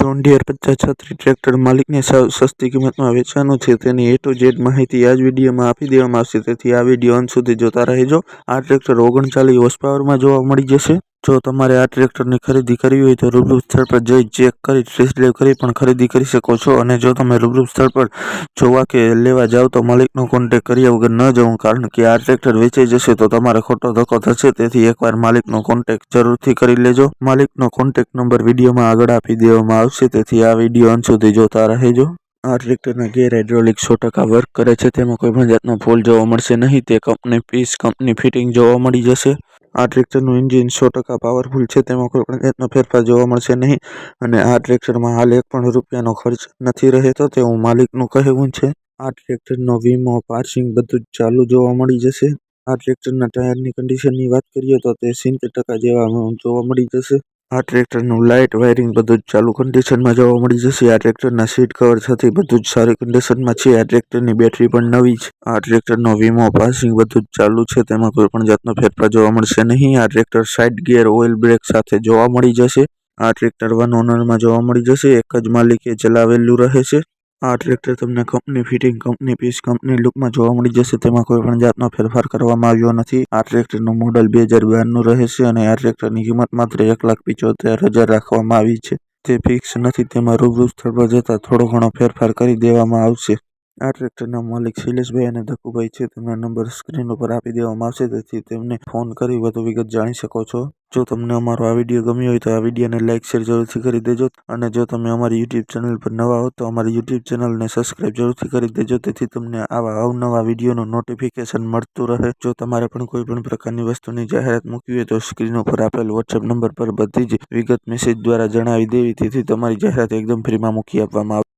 John dear પચાસ છત્રીસ tractor માલિકને સાવ સસ્તી કિંમતમાં વેચવાનું છે. તેની એ ટુ ઝેડ માહિતી આ જ વિડીયોમાં આપી દેવામાં આવશે. તેથી આ વીડિયો અંત સુધી જોતા રહેજો. આ ટ્રેક્ટર ઓગણચાલીસ હોર્સ પાવરમાં જોવા મળી જશે. જો તમારે આ ટ્રેક્ટરની ખરીદી કરવી હોય તો રૂબરૂ સ્થળ પર જઈ ચેક કરી, ટેસ્ટ ડ્રાઈવ કરી પણ ખરીદી કરી શકો છો. અને જો તમે રૂબરૂ સ્થળ પર જોવા કે લેવા જાવ તો માલિકનો કોન્ટેક કર્યા વગર ન જવું, કારણ કે આ ટ્રેક્ટર વેચાઈ જશે તો તમારે ખોટો ધક્કો થશે. તેથી એકવાર માલિકનો કોન્ટેક જરૂરથી કરી લેજો. માલિકનો કોન્ટેક નંબર વિડીયોમાં આગળ આપી દેવામાં આવશે. તેથી આ વીડિયો અંત સુધી જોતા રહેજો. આ ટ્રેક્ટરના ગેર હાઇડ્રોલિક સો ટકા વર્ક કરે છે. તેમાં કોઈ પણ જાતનો ફોલ્ટ જોવા મળશે નહીં. તે કંપની, પીસ કંપની ફિટિંગ જોવા મળી જશે. આ ટ્રેક્ટરનું એન્જિન સો ટકા પાવરફુલ છે, તેમાં કોઈ પણ જાતનો ફેરફાર જોવા મળશે નહીં. અને આ ટ્રેક્ટરમાં હાલ એક પણ રૂપિયાનો ખર્ચ નથી રહેતો તેવું માલિકનું કહેવું છે. આ ટ્રેક્ટરનો વીમો, પાર્સિંગ બધું જ ચાલુ જોવા મળી જશે. આ ટ્રેક્ટરના ટાયરની કન્ડિશનની વાત કરીએ તો તે સિત્તેર ટકા જેવા જોવા મળી જશે. આ ટ્રેક્ટરનું લાઇટ, વાયરિંગ બધું જ ચાલુ કન્ડિશનમાં જોવા મળી જશે. આ ટ્રેક્ટરના સીટ કવર સાથે બધું જ સારી કન્ડિશનમાં છે. આ ટ્રેક્ટરની બેટરી પણ નવી છે. આ ટ્રેક્ટરનો વીમો પાસિંગ બધું જ ચાલુ છે. તેમાં કોઈ પણ જાતનો ફેરફાર જોવા મળશે નહીં. આ tractor side gear oil brake સાથે જોવા મળી જશે. આ ટ્રેક્ટર વન ઓનરમાં જોવા મળી જશે. એક જ માલિકે ચલાવેલું રહે છે. આ ટ્રેક્ટર તમને company fitting company piece company લુકમાં જોવા મળી જશે. તેમાં કોઈ પણ જાતનો ફેરફાર કરવામાં આવ્યો નથી. આ ટ્રેક્ટરનું મોડલ બે હજાર બારનું રહેશે અને આ ટ્રેક્ટરની કિંમત માત્ર એક લાખ પિચોતેર હજાર રાખવામાં આવી છે. તે ફિક્સ નથી. તેમાં રૂબરૂ સ્થળ પર જતાં થોડો ઘણો ફેરફાર કરી દેવામાં આવશે. આ ટ્રેક્ટરના માલિક શૈલેષભાઈ અને ધકુભાઈ છે. તેમના નંબર સ્ક્રીન ઉપર આપી દેવામાં આવશે. તેથી તેમને ફોન કરી વધુ વિગત જાણી શકો છો. જો તમને અમારો આ વીડિયો ગમ્યો હોય તો આ વિડીયોને લાઇક શેર જરૂરથી કરી દેજો. અને જો તમે અમારી યુટ્યુબ ચેનલ પર નવા હો તો અમારી યુટ્યુબ ચેનલને સબસ્ક્રાઇબ જરૂરથી કરી દેજો. તેથી તમને આવા અવનવા વિડીયોનું નોટિફિકેશન મળતું રહે. જો તમારે પણ કોઈ પણ પ્રકારની વસ્તુની જાહેરાત મૂકવી હોય તો સ્ક્રીન ઉપર આપેલ વોટ્સએપ નંબર પર બધી જ વિગત મેસેજ દ્વારા જણાવી દેવી. તેથી તમારી જાહેરાત એકદમ ફ્રીમાં મૂકી આપવામાં આવશે.